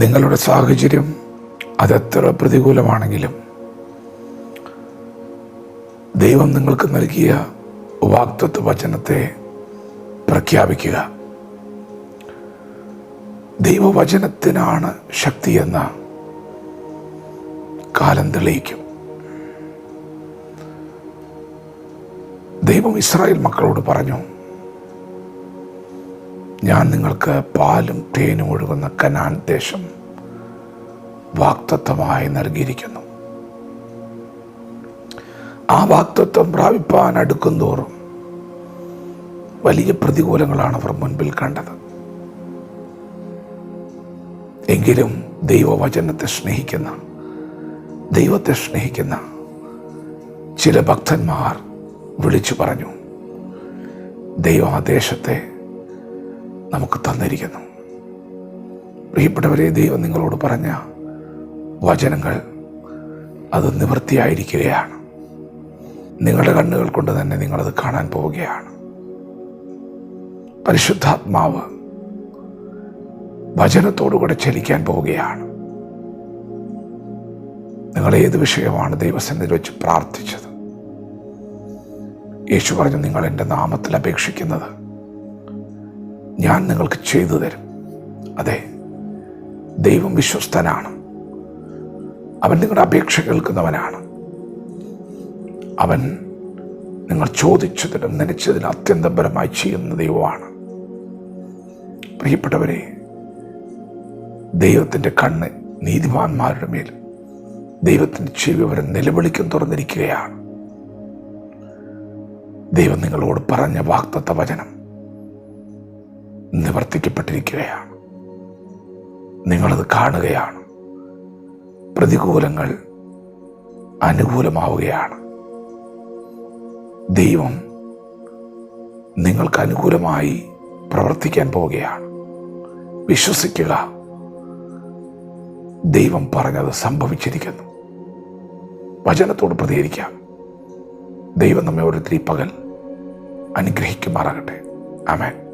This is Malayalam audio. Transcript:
നിങ്ങളുടെ സാഹചര്യം അതെത്ര പ്രതികൂലമാണെങ്കിലും ദൈവം നിങ്ങൾക്ക് നൽകിയ വാക്തത്വ വചനത്തെ പ്രഖ്യാപിക്കുക. ദൈവവചനത്തിനാണ് ശക്തിയെന്ന കാലം തെളിയിക്കും. ദൈവം ഇസ്രായേൽ മക്കളോട് പറഞ്ഞു ഞാൻ നിങ്ങൾക്ക് പാലും തേനും ഒഴുകുന്ന കനാൻ ദേശം വാക്തത്വമായി നൽകിയിരിക്കുന്നു. ആ വാക്തത്വം പ്രാപിപ്പാൻ അടുക്കുന്തോറും വലിയ പ്രതികൂലങ്ങളാണ് അവർ മുൻപിൽ കണ്ടത്. എങ്കിലും ദൈവവചനത്തെ സ്നേഹിക്കുന്ന ദൈവത്തെ സ്നേഹിക്കുന്ന ചില ഭക്തന്മാർ വിളിച്ചു പറഞ്ഞു ദൈവം ആ ദേശത്തെ നമുക്ക് തന്നിരിക്കുന്നു. പ്രിയപ്പെട്ടവരെ ദൈവം നിങ്ങളോട് പറഞ്ഞ വചനങ്ങൾ അത് നിവൃത്തിയായിരിക്കുകയാണ്. നിങ്ങളുടെ കണ്ണുകൾ കൊണ്ട് തന്നെ നിങ്ങളത് കാണാൻ പോവുകയാണ്. പരിശുദ്ധാത്മാവ് വചനത്തോടുകൂടെ ചലിക്കാൻ പോവുകയാണ്. നിങ്ങൾ ഏത് വിഷയമാണ് ദൈവസന്നിധിയിൽ വെച്ച് പ്രാർത്ഥിച്ചത്? യേശു പറഞ്ഞു നിങ്ങൾ എന്റെ നാമത്തിൽ അപേക്ഷിക്കുന്നത് ഞാൻ നിങ്ങൾക്ക് ചെയ്തു തരും. അതെ ദൈവം വിശ്വസ്തനാണ്. അവൻ നിങ്ങളുടെ അപേക്ഷ കേൾക്കുന്നവനാണ്. അവൻ നിങ്ങൾ ചോദിച്ചതിനും നനച്ചതിനും അത്യന്തപരമായി ചെയ്യുന്ന ദൈവമാണ്. പ്രിയപ്പെട്ടവരെ ദൈവത്തിന്റെ കണ്ണ് നീതിമാന്മാരുടെ മേൽ ദൈവത്തിന്റെ ചെവി അവരെ നിലവിളിക്കും തുറന്നിരിക്കുകയാണ്. ദൈവം നിങ്ങളോട് പറഞ്ഞ വാക്തത്വ വചനം നിവർത്തിക്കപ്പെട്ടിരിക്കുകയാണ്. നിങ്ങളത് കാണുകയാണ്. പ്രതികൂലങ്ങൾ അനുകൂലമാവുകയാണ്. ദൈവം നിങ്ങൾക്ക് അനുകൂലമായി പ്രവർത്തിക്കാൻ പോവുകയാണ്. വിശ്വസിക്കുക. ദൈവം പറഞ്ഞത് സംഭവിച്ചിരിക്കുന്നു. വചനത്തോട് പ്രതികരിക്കാം. ദൈവം നമ്മെ ഓരോരുത്തരി പകൽ അനുഗ്രഹിക്കുമാറാകട്ടെ. ആമേൻ.